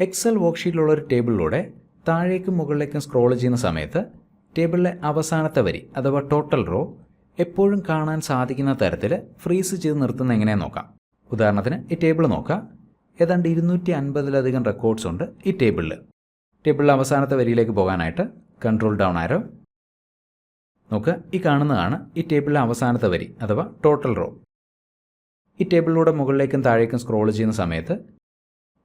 Excel വർക്ക്ഷീറ്റിലുള്ള ഒരു ടേബിളിലൂടെ താഴേക്കും മുകളിലേക്കും സ്ക്രോൾ ചെയ്യുന്ന സമയത്ത് ടേബിളിലെ അവസാനത്തെ വരി അഥവാ ടോട്ടൽ റോ എപ്പോഴും കാണാൻ സാധിക്കുന്ന തരത്തിൽ ഫ്രീസ് ചെയ്ത് നിർത്തുന്ന എങ്ങനെ നോക്കാം. ഉദാഹരണത്തിന് ഈ ടേബിൾ നോക്കാം ഏതാണ്ട് ഇരുന്നൂറ്റി അൻപതിലധികം റെക്കോർഡ്സ് ഉണ്ട് ഈ ടേബിളിൽ ടേബിളിലെ അവസാനത്തെ വരിയിലേക്ക് പോകാനായിട്ട് കൺട്രോൾ ഡൗൺ ആരോ നോക്കുക ഈ കാണുന്നതാണ് ഈ ടേബിളിലെ അവസാനത്തെ വരി അഥവാ ടോട്ടൽ റോ ഈ ടേബിളിലൂടെ മുകളിലേക്കും താഴേക്കും സ്ക്രോൾ ചെയ്യുന്ന സമയത്ത്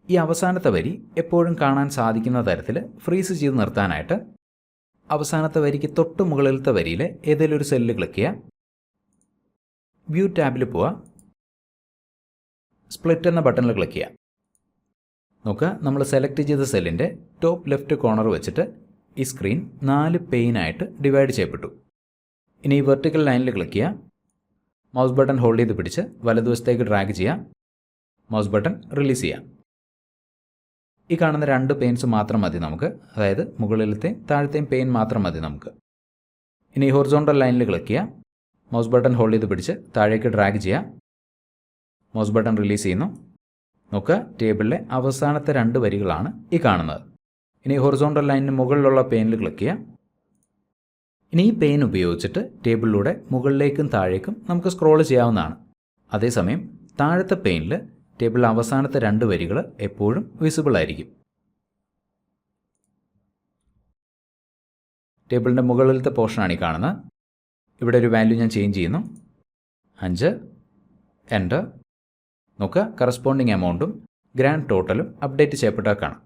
ഈ അവസാനത്തെ വരി എപ്പോഴും കാണാൻ സാധിക്കുന്ന തരത്തിൽ ഫ്രീസ് ചെയ്ത് നിർത്താനായിട്ട് അവസാനത്തെ വരിക്ക് തൊട്ട് മുകളിലത്തെ വരിയിൽ ഏതെങ്കിലും ഒരു സെല്ല് ക്ലിക്ക് ചെയ്യുക വ്യൂ ടാബിൽ പോവുക സ്പ്ലിറ്റ് എന്ന ബട്ടണിൽ ക്ലിക്ക് ചെയ്യുക നോക്കുക നമ്മൾ സെലക്ട് ചെയ്ത സെല്ലിന്റെ ടോപ്പ് ലെഫ്റ്റ് കോർണർ വെച്ചിട്ട് ഈ സ്ക്രീൻ നാല് പെയിനായിട്ട് ഡിവൈഡ് ചെയ്യപ്പെട്ടു. ഇനി ഈ വെർട്ടിക്കൽ ലൈനിൽ ക്ലിക്ക് ചെയ്യുക മൗസ് ബട്ടൺ ഹോൾഡ് ചെയ്ത് പിടിച്ച് വലതുവശത്തേക്ക് ഡ്രാഗ് ചെയ്യുക മൗസ് ബട്ടൺ റിലീസ് ചെയ്യാം. ഈ കാണുന്ന രണ്ട് പെയിൻസ് മാത്രം മതി നമുക്ക്. അതായത് മുകളിലത്തെ താഴത്തെയും പെയിൻ മാത്രം മതി നമുക്ക്. ഇനി ഹൊറിസോണ്ടൽ ലൈനിൽ ക്ലിക്ക് ചെയ്യുക മൗസ് ബട്ടൺ ഹോൾഡ് ചെയ്ത് പിടിച്ച് താഴേക്ക് ഡ്രാഗ് ചെയ്യുക മൗസ് ബട്ടൺ റിലീസ് ചെയ്യുന്നു. നോക്കുക ടേബിളിലെ അവസാനത്തെ രണ്ട് വരികളാണ് ഈ കാണുന്നത്. ഇനി ഹൊറിസോണ്ടൽ ലൈനിന് മുകളിലുള്ള പെയിനിൽ ക്ലിക്ക് ചെയ്യുക ഇനി ഈ പെയിൻ ഉപയോഗിച്ചിട്ട് ടേബിളിലൂടെ മുകളിലേക്കും താഴേക്കും നമുക്ക് സ്ക്രോൾ ചെയ്യാവുന്നതാണ്. അതേസമയം താഴത്തെ പെയിനിൽ ടേബിളിലെ അവസാനത്തെ രണ്ട് വരികൾ എപ്പോഴും വിസിബിൾ ആയിരിക്കും. ടേബിളിന്റെ മുകളിലത്തെ പോർഷനാണ് ഈ കാണുന്നത്. ഇവിടെ ഒരു വാല്യൂ ഞാൻ ചേഞ്ച് ചെയ്യുന്നു. അഞ്ച് എന്റർ നോക്കുക കറസ്പോണ്ടിങ് എമൗണ്ടും ഗ്രാൻഡ് ടോട്ടലും അപ്ഡേറ്റ് ചെയ്യപ്പെട്ടാൽ കാണാം.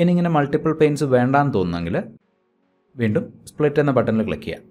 ഇനി ഇങ്ങനെ മൾട്ടിപ്പിൾ പെയിൻസ് വേണ്ടാന്ന് തോന്നുന്നെങ്കിൽ വീണ്ടും സ്പ്ലിറ്റ് എന്ന ബട്ടണിൽ ക്ലിക്ക് ചെയ്യാം.